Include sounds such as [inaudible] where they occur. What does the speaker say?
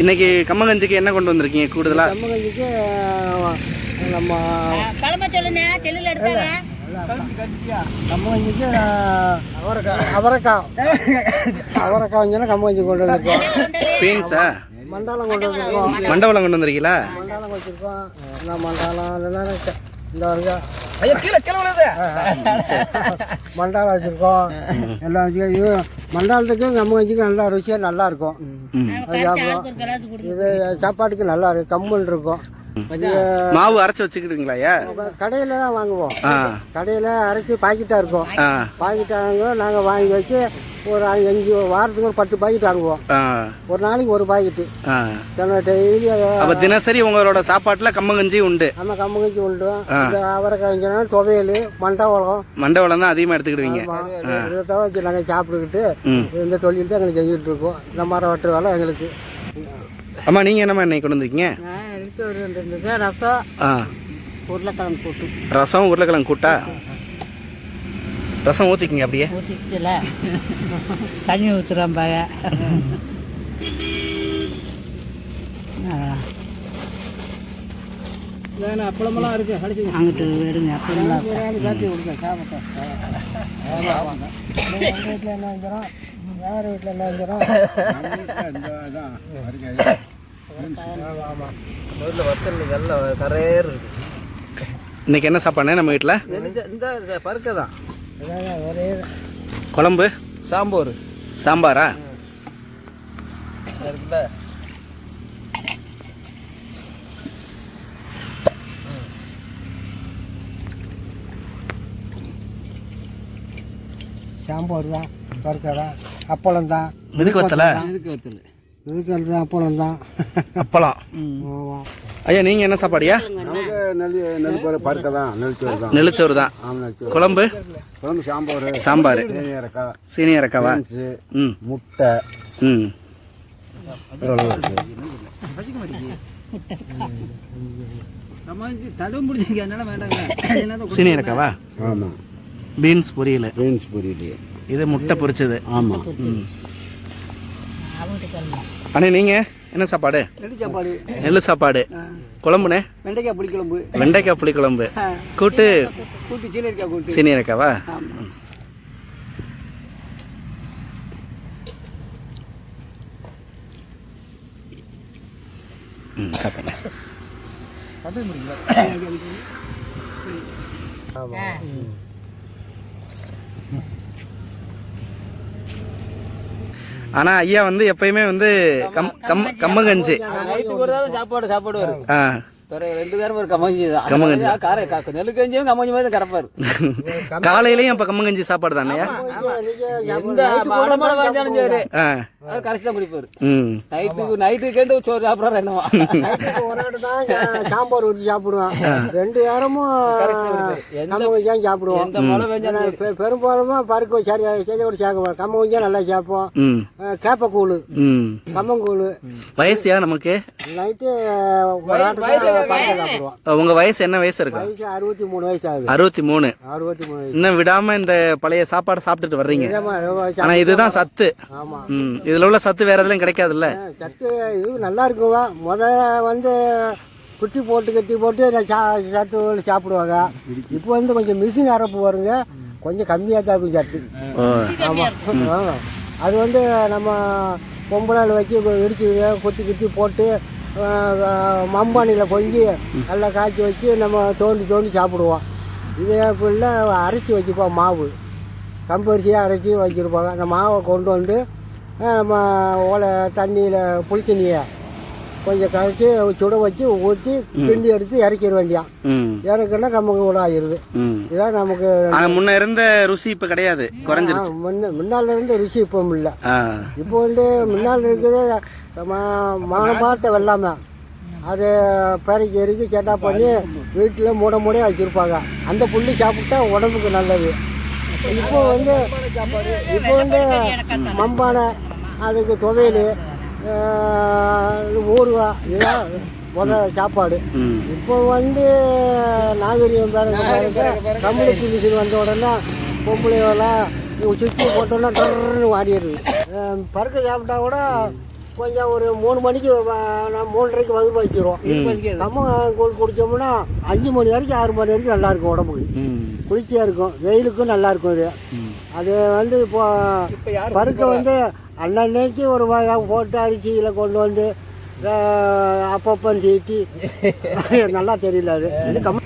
இன்னைக்கு கம்மங்கஞ்சிக்கு என்ன கொண்டு வந்திருக்கீங்க கூடுதலா? கம்மங்கஞ்சிக்கு நம்ம கிளம்ப சொல்லுங்க செல்லுல எடுத்தாங்க கம்மங்கஞ்சிக்கு அவரைக்காய். அவரைக்காய் அவரைக்காய் வந்தோன்னா கம்மங்கஞ்சி கொண்டு வந்திருக்கோம்? பீன்ஸா? மண்டாலம் கொண்டு வந்திருக்கோம். மண்டபலம் கொண்டு வந்திருக்கீங்களா? மண்டாலம் வச்சுருக்கோம். மண்டாலம் அதெல்லாம் இருக்கு. இந்த ஐயா கீழே கீழே விழுது. வச்சுருக்கோம். எல்லாம் வச்சு இது மண்டாலத்துக்கும் கம்மங்கஞ்சிக்கும் நல்லா ருசியாக நல்லா இருக்கும். இது சாப்பாட்டுக்கு நல்லா இருக்கும் கம்மல் இருக்கும். மாவு அரைச்சு வச்சுக்கிட்டுங்களா கடையில் தான் வாங்குவோம். கடையில் அரைச்சி பாக்கெட்டாக இருக்கும். ஆ. பாக்கெட் வாங்குவோம். நாங்கள் வாங்கி வச்சு ஒரு அஞ்சு வாரத்துக்கு ஒரு பத்து பாக்கெட் வாங்குவோம். ஒரு நாளைக்கு ஒரு பாக்கெட்டு டெய்லி அப்ப தினசரி உங்களோட சாப்பாட்டுல கம்மங்கஞ்சி உண்டு. நம்ம கம்மங்கஞ்சி உண்டு. இந்த அவரைக்காய் துவையல் மண்டவளம் மண்டபலம் தான் அதிகமா எடுத்துக்கிடுவீங்க. இதை தவிர வச்சு நாங்கள் சாப்பிட்டுக்கிட்டு. இந்த தொழில் தான் எங்களுக்கு செஞ்சுட்டு இருக்கோம். இந்த மரம் வெட்டுற வேலை எங்களுக்கு. அம்மா நீங்க என்னம்மா இன்னைக்கு கொண்டு வந்திருக்கீங்க? எடுத்து ஒரு ரெண்டு ரசம் ஆ. உருளைக்கிழங்கு போட்டு ரசம் உருளைக்கிழங்கு கூட்டா? ரசம் ஊற்றிக்கிங்க அப்படியே. ஊற்றிச்சுல தண்ணி ஊற்றுறோம் வேணும் அப்பளமெல்லாம் இருக்கு. கடிச்சு அங்கிட்டு எடுங்க சாப்பிட்டோம் வீட்டில் என்ன வைக்கிறோம் யார் வீட்டில் என்ன வைக்கிறோம் முதல்ல வத்தல் நல்ல கரையர் இருக்கு இன்னைக்கு என்ன சாப்பாடு நம்ம வீட்டில் இந்த- பருக்க தான் ஒரே குழம்பு? சாம்பார். சாம்பாரா? இருக்குல்ல. சாம்பார் தான் பருக்கை தான் அப்பளம் தான் மிதுக்கு வத்தல? இதுக்கு வத்தல்? இதுக்கு தான் அப்பளம் தான். அப்பளம். ஆமாம் ஐயா நீங்க என்ன சாப்பாடியா நமக்கு நெல் நெல் பரு பருக்க தான் நெல் சோறு தான். நெல்லிச்சோறு தான். குழம்பு? குழம்பு சாம்பார். சாம்பார். இறக்காய் சீனி இறக்காவா? பீன்ஸு ம். முட்டை. ம். நம்ம தடுவு முடிச்சிங்க என்னால வேண்டாங்க சீனி இறக்காவா ஆமாம் பீன்ஸ் பொரியல். பீன்ஸ் பொரியல். இது முட்டை பொரிச்சது. ஆமாம் அண்ணே நீங்க? என்ன சாப்பாடு? நெடி சாப்பாடு. நெல் சாப்பாடு. குழம்புண்ணே? வெண்டைக்காய் புளிக்குழம்பு. வெண்டைக்காய் புளி குழம்பு கூட்டு கூட்டு சீனியரிக்காய் கூட்டு. சீனி இறக்காவா ம் சாப்பிடுங்க. ஆனா ஐயா வந்து எப்பயுமே வந்து கம் கம் கம்மங்கஞ்சி சாப்பாடு சாப்பாடு வரும் ஆ. தான். தான் காலையிலயும் அப்ப கம்மங்கஞ்சி சாப்பாடு தானேயா எந்த அவர் கரைச்சி தான் குடிப்பாரு. ம். நைட்டுக்கு நைட்டுக்கு கேட்டு சோறு சாப்பிட்றாரு என்னவா ஒரு ஆடு தான் சாம்பார் ஊற்றி சாப்பிடுவோம் ரெண்டு நேரமும் எந்த கம்மங்கஞ்சி தான் சாப்பிடுவோம். எந்த மழை பெஞ்சாலும் பெரும்பாலுமா பருப்பு சரி சரி கூட சேர்க்க கம்மங்கஞ்சி தான் நல்லா சாப்பிடுவோம் ம். கேப்பக்கூழ். ம். கம்மங்கூழ். வயசுயா நமக்கு? நைட்டு ஒரு ஆட்டு சாப்பிடுவோம் உங்க வயசு என்ன வயசு இருக்கும் வயசு அறுபத்தி மூணு வயசு ஆகுது. அறுபத்தி மூணு. அறுபத்தி மூணு இன்னும் விடாம இந்த பழைய சாப்பாடு சாப்பிட்டுட்டு வர்றீங்க. ஆனா இதுதான் சத்து. ஆமா. ம் இதுல உள்ள சத்து வேற எதுலயும் கிடைக்காதுல்ல? சத்து இது நல்லா இருக்குவா முத வந்து குட்டி போட்டு கட்டி போட்டு சா சத்து சாப்பிடுவாங்க. இப்போ வந்து கொஞ்சம் மிஷின் அரைப்பு வருங்க. கொஞ்சம் கம்மியாக தான் இருக்கும் சத்து. ஆமாம். அது வந்து நம்ம பொம்பளால் வச்சு இடிச்சு குத்தி குத்தி போட்டு மண்பானையில் பொங்கி நல்லா காய்ச்சி வச்சு நம்ம தோண்டி தோண்டி சாப்பிடுவோம். இது ஃபுல்ல அரைச்சி வச்சுப்போம் மாவு. கம்பரிசியாக அரைச்சி வச்சுருப்பாங்க. அந்த மாவை கொண்டு வந்து நம்ம ஓலை தண்ணியில் புளித்தண்ணியை கொஞ்சம் கரைச்சி சுட வச்சு ஊற்றி கிண்டி எடுத்து இறக்கிட வேண்டியான் ம். இறக்குன்னா கம்மங்க கூட ஆயிடுது இதான் நமக்கு முன்ன இருந்த ருசி இப்ப கிடையாது. குறைஞ்சிருச்சு. முன்ன முன்னால் இருந்த ருசி இப்போ இல்லை. இப்போ வந்து முன்னால் இருக்குது மானம் பார்த்த வெள்ளாமை. அது பறிக்கி எரிக்கி செட்டா பண்ணி வீட்டில் மூட மூடையாக வச்சுருப்பாங்க. அந்த புல்லு சாப்பிட்டா உடம்புக்கு நல்லது. இப்போ வந்து இப்போ வந்து மம்பானை அதுக்கு துவையல் ஊறுகா இதுதான் முத சாப்பாடு. இப்போ வந்து நாகரிகம் பாருங்க கம்யூனிட்டி மிஷின் வந்த உடனே பொம்பளைவெல்லாம் சுவிட்சு போட்டோன்னா டர்னு வாடிடுது. பருக்க சாப்பிட்டா கூட கொஞ்சம் ஒரு மூணு மணிக்கு நான் மூன்றரைக்கு வகுப்பு வச்சிருவோம் கம்மம் கூழ் குடிச்சோம்னா அஞ்சு மணி வரைக்கும் ஆறு மணி வரைக்கும் நல்லா இருக்கும் உடம்புக்கு. குளிர்ச்சியாக இருக்கும். வெயிலுக்கும் நல்லா இருக்கும் இது. அது வந்து இப்போ பருக்க வந்து அன்னன்னைக்கு ஒரு போட்டு அரிசியில் கொண்டு வந்து அப்பப்போ தீட்டி. [laughs] நல்லா தெரியல அது. கம்ம